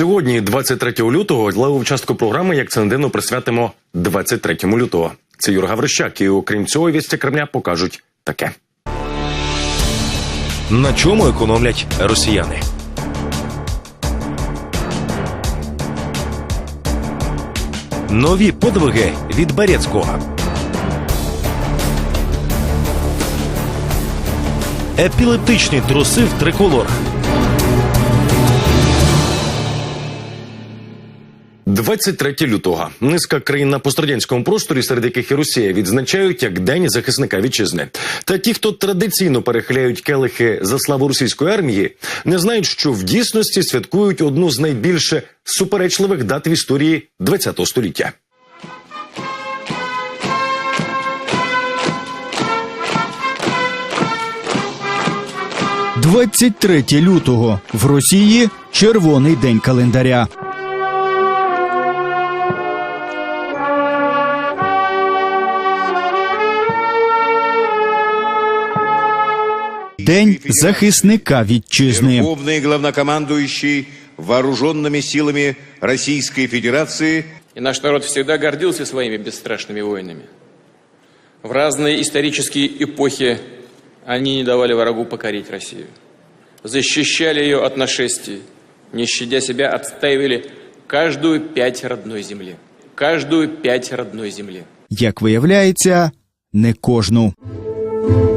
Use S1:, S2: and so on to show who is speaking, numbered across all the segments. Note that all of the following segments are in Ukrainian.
S1: Сьогодні, 23 лютого, леву частку програми як це не дивно присвятимо 23 лютого. Це Юрга Врищак, і окрім цього, вісті Кремля покажуть таке.
S2: На чому економлять росіяни? Нові подвиги від Берецького. Епілептичні труси в триколорах.
S1: 23 лютого. Низка країн на пострадянському просторі, серед яких і Росія, відзначають як День захисника вітчизни. Та ті, хто традиційно перехиляють келихи за славу російської армії, не знають, що в дійсності святкують одну з найбільше суперечливих дат в історії ХХ століття.
S3: – 23 лютого в Росії червоний день календаря. День захисника вітчизни.
S4: Верховный главнокомандующий вооруженными силами Российской Федерации
S5: И наш народ всегда гордился своими бесстрашными воинами. В разные исторические эпохи они не давали врагу покорить Россию. Защищали ее от нашествий, не щадя себя, отстаивали каждую пять родной земли. Каждую пять родной земли.
S3: Як виявляється, не кожну. –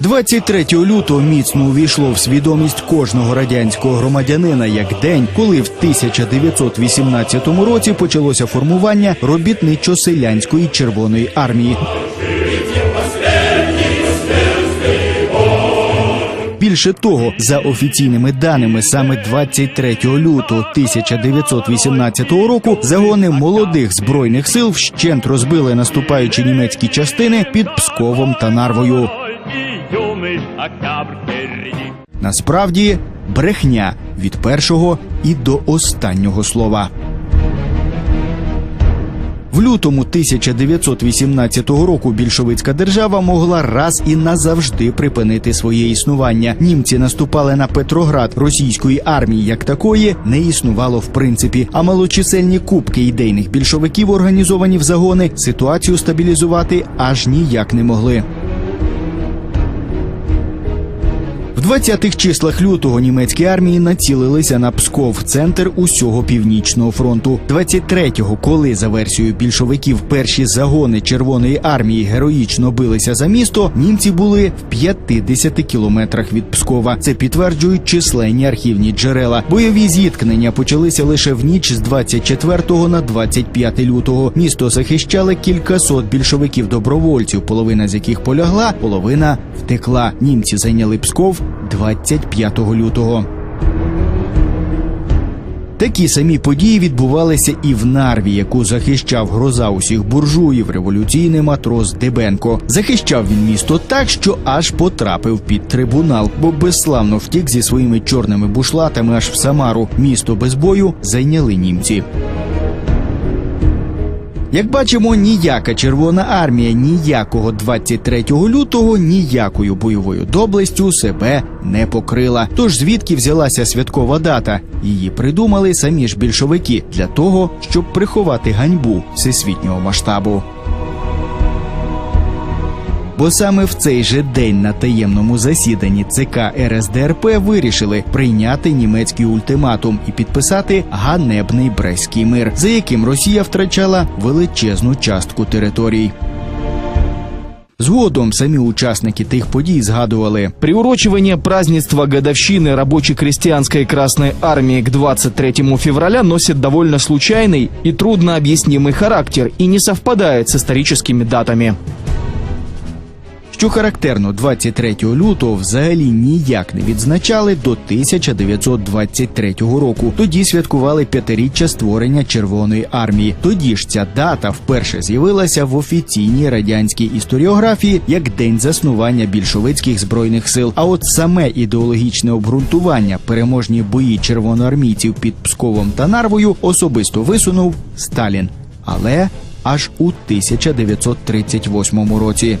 S3: 23 лютого міцно увійшло в свідомість кожного радянського громадянина як день, коли в 1918 році почалося формування робітничо-селянської червоної армії. Більше того, за офіційними даними, саме 23 лютого 1918 року загони молодих збройних сил вщент розбили наступаючі німецькі частини під Псковом та Нарвою. Насправді брехня від першого і до останнього слова. В лютому 1918 року більшовицька держава могла раз і назавжди припинити своє існування. Німці наступали на Петроград. Російської армії як такої не існувало в принципі. А малочисельні кубки ідейних більшовиків, організовані в загони, ситуацію стабілізувати аж ніяк не могли. В 20-х числах лютого німецькі армії націлилися на Псков, центр усього північного фронту. 23-го, коли за версією більшовиків перші загони Червоної армії героїчно билися за місто, німці були в 50 кілометрах від Пскова. Це підтверджують численні архівні джерела. Бойові зіткнення почалися лише в ніч з 24 на 25 лютого. Місто захищали кількасот більшовиків добровольців, половина з яких полягла, половина втекла. Німці зайняли Псков 25 лютого. Такі самі події відбувалися і в Нарві, яку захищав гроза усіх буржуїв, революційний матрос Дебенко. Захищав він місто так, що аж потрапив під трибунал, бо безславно втік зі своїми чорними бушлатами аж в Самару. Місто без бою зайняли німці. Як бачимо, ніяка Червона армія ніякого 23 лютого ніякою бойовою доблестю себе не покрила. Тож звідки взялася святкова дата? Її придумали самі ж більшовики для того, щоб приховати ганьбу всесвітнього масштабу. Бо саме в цей же день на таємному засіданні ЦК РСДРП вирішили прийняти німецький ультиматум і підписати ганебний Брестський мир, за яким Росія втрачала величезну частку територій. Згодом самі учасники тих подій згадували.
S6: Приурочивание празднества годовщины рабоче-крестьянской Красной Армии к 23 февраля носит довольно случайный и трудно объяснимый характер и не совпадает с историческими датами.
S3: Що характерно, 23 лютого взагалі ніяк не відзначали до 1923 року. Тоді святкували п'ятиріччя створення Червоної армії. Тоді ж ця дата вперше з'явилася в офіційній радянській історіографії як день заснування більшовицьких збройних сил. А от саме ідеологічне обґрунтування переможні бої червоноармійців під Псковом та Нарвою особисто висунув Сталін, але аж у 1938 році.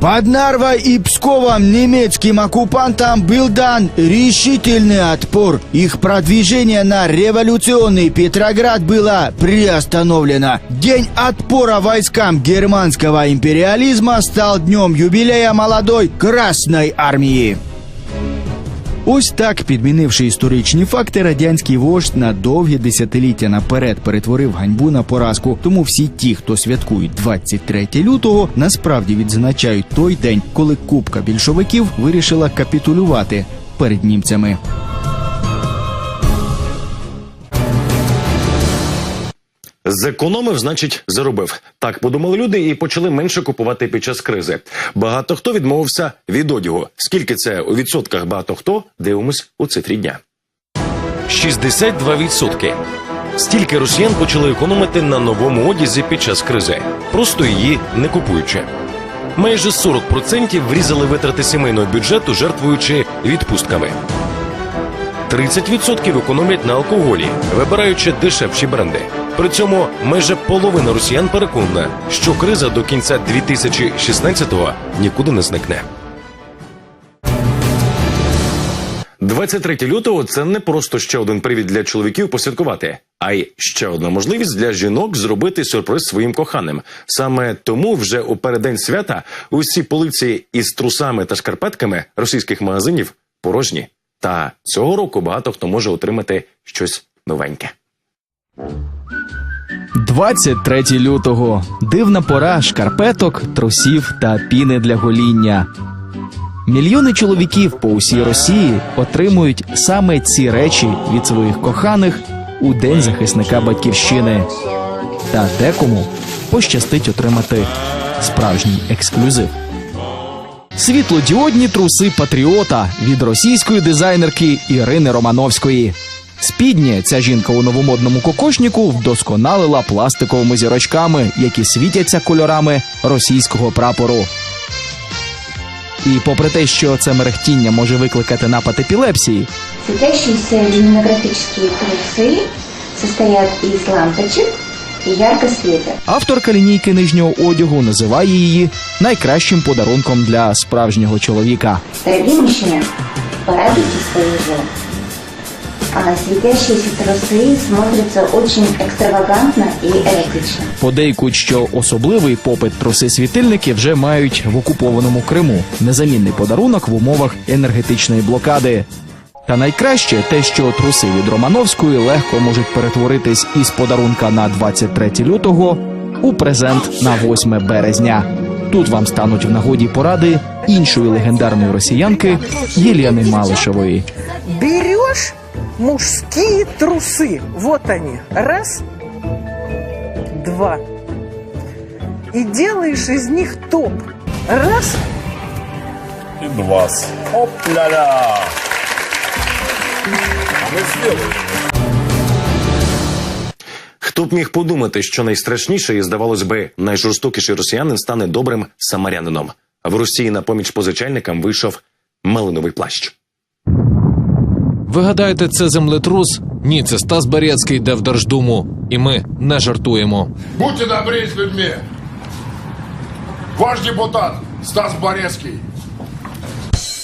S3: Под Нарвой и Псковом немецким оккупантам был дан решительный отпор. Их продвижение на революционный Петроград было приостановлено. День отпора войскам германского империализма стал днем юбилея молодой Красной армии. Ось так, підмінивши історичні факти, радянський вождь на довгі десятиліття наперед перетворив ганьбу на поразку. Тому всі ті, хто святкують 23 лютого, насправді відзначають той день, коли купка більшовиків вирішила капітулювати перед німцями.
S1: Зекономив, значить, заробив. Так подумали люди і почали менше купувати під час кризи. Багато хто відмовився від одягу. Скільки це у відсотках багато хто? Дивимось у цифрі дня.
S2: 62%. Стільки росіян почали економити на новому одязі під час кризи, просто її не купуючи. Майже 40% врізали витрати сімейного бюджету, жертвуючи відпустками. 30% економлять на алкоголі, вибираючи дешевші бренди. При цьому майже половина росіян переконана, що криза до кінця 2016-го нікуди не зникне.
S1: 23 лютого це не просто ще один привід для чоловіків посвяткувати, а й ще одна можливість для жінок зробити сюрприз своїм коханим. Саме тому вже у переддень свята усі полиці із трусами та шкарпетками російських магазинів порожні. Та цього року багато хто може отримати щось новеньке.
S6: 23 лютого. Дивна пора шкарпеток, трусів та піни для гоління. Мільйони чоловіків по усій Росії отримують саме ці речі від своїх коханих у День захисника батьківщини. Та декому пощастить отримати справжній ексклюзив. Світлодіодні труси патріота від російської дизайнерки Ірини Романовської. Спідні ця жінка у новомодному кокошніку вдосконалила пластиковими зірочками, які світяться кольорами російського прапору. І попри те, що це мерехтіння може викликати напад епілепсії,
S7: Светящиеся линографические трусы состоят из лампочек и яркого света.
S6: авторка лінійки нижнього одягу називає її найкращим подарунком для справжнього чоловіка.
S7: Дорогие мужчины, порадуйте свою жену. А светящиеся трусы смотрятся очень экстравагантно и эротично.
S6: Подейкують, що особливий попит труси-світильники вже мають в окупованому Криму незамінний подарунок в умовах енергетичної блокади. Та найкраще те, що труси від Романовської легко можуть перетворитись із подарунка на 23 лютого у презент на 8 березня. Тут вам стануть в нагоді поради іншої легендарної росіянки Єлени Малишевої.
S8: берешь мужские трусы. Вот они. Раз, два. И делаешь из них топ. Раз,
S9: и два. Оп-ля-ля! А мы сделали.
S1: Хто б міг подумати, що найстрашніше і здавалось би найжорстокіший росіянин стане добрим самарянином. В Росії на поміч позичальникам вийшов малиновий плащ.
S10: Ви гадаєте, це землетрус? Ні, це Стас Берецький йде в Держдуму, і ми не жартуємо.
S9: Будьте добрее с людьми. Ваш депутат Стас Борецкий.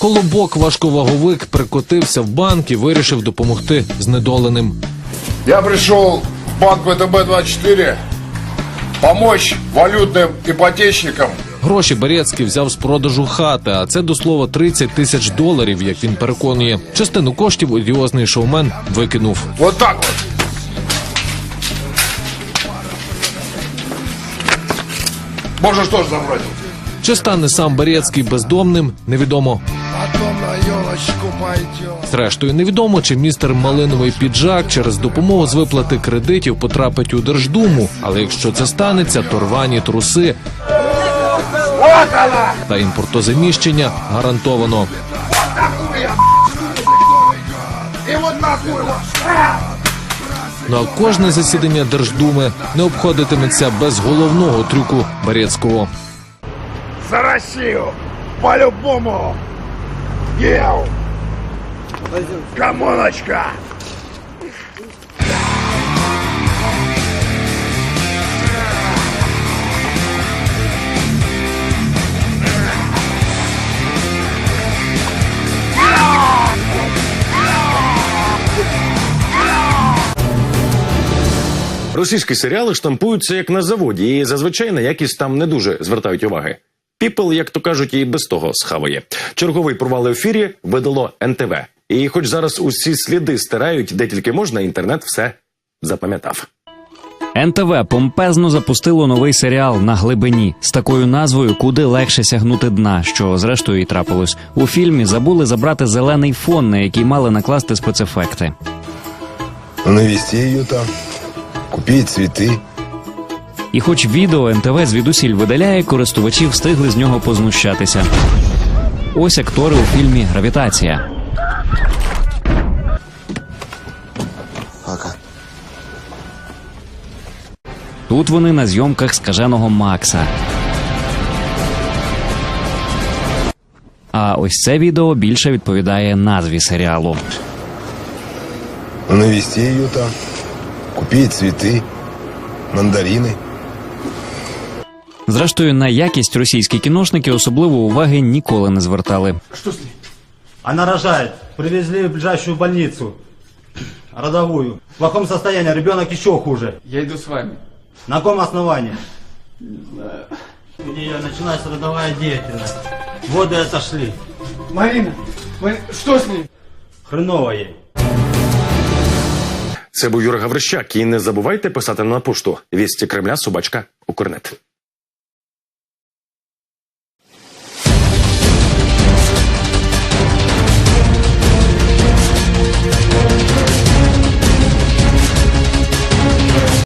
S10: Колобок важковаговик прикотився в банк і вирішив допомогти знедоленим.
S9: Я пришел в банк ВТБ-24 помочь валютным ипотечникам.
S10: Гроші Берецький взяв з продажу хати, а це до слова 30 тисяч доларів, як він переконує. Частину коштів одіозний шоумен викинув.
S9: Вот так вот. Можешь тоже забрать.
S10: Чи стане сам Берецький бездомним, невідомо. Зрештою, невідомо, чи містер Малиновий піджак через допомогу з виплати кредитів потрапить у Держдуму. Але якщо це станеться, то рвані труси Та імпортозаміщення гарантовано. Ну а кожне засідання Держдуми не обходитиметься без головного трюку Барецького.
S9: За Россию! По-любому! Ел! Коммуночка!
S1: Російські серіали штампуються як на заводі, і зазвичай на якість там не дуже звертають уваги. Піпл, як то кажуть, і без того схаває. Черговий провал в ефірі видало НТВ. І хоч зараз усі сліди стирають, де тільки можна, інтернет все запам'ятав.
S11: НТВ помпезно запустило новий серіал на глибині з такою назвою Куди легше сягнути дна, що зрештою і трапилось. У фільмі забули забрати зелений фон, на який мали накласти спецефекти.
S12: Навести ее там, купить цветы.
S11: І хоч відео НТВ звідусіль видаляє, користувачі встигли з нього познущатися. Ось актори у фільмі Гравітація.
S12: Пока.
S11: Тут вони на зйомках скаженого Макса. А ось це відео більше відповідає назві серіалу.
S12: Навести ее там, купить цветы, мандарины.
S11: Зрештою, на якість російські кіношники особливо уваги ніколи не звертали.
S13: Она рожает. Привезли в ближайшую больницу. Родовую. В плохом состоянии. Ребенок еще хуже.
S5: Я иду с вами.
S13: На каком основании? У нее начинается родовая деятельность. Воды отошли.
S5: Марина, что с ней?
S13: Хреново ей.
S1: Це був Юра Гаврищак. І не забувайте писати на пошту вісті Кремля собачка Укрнет.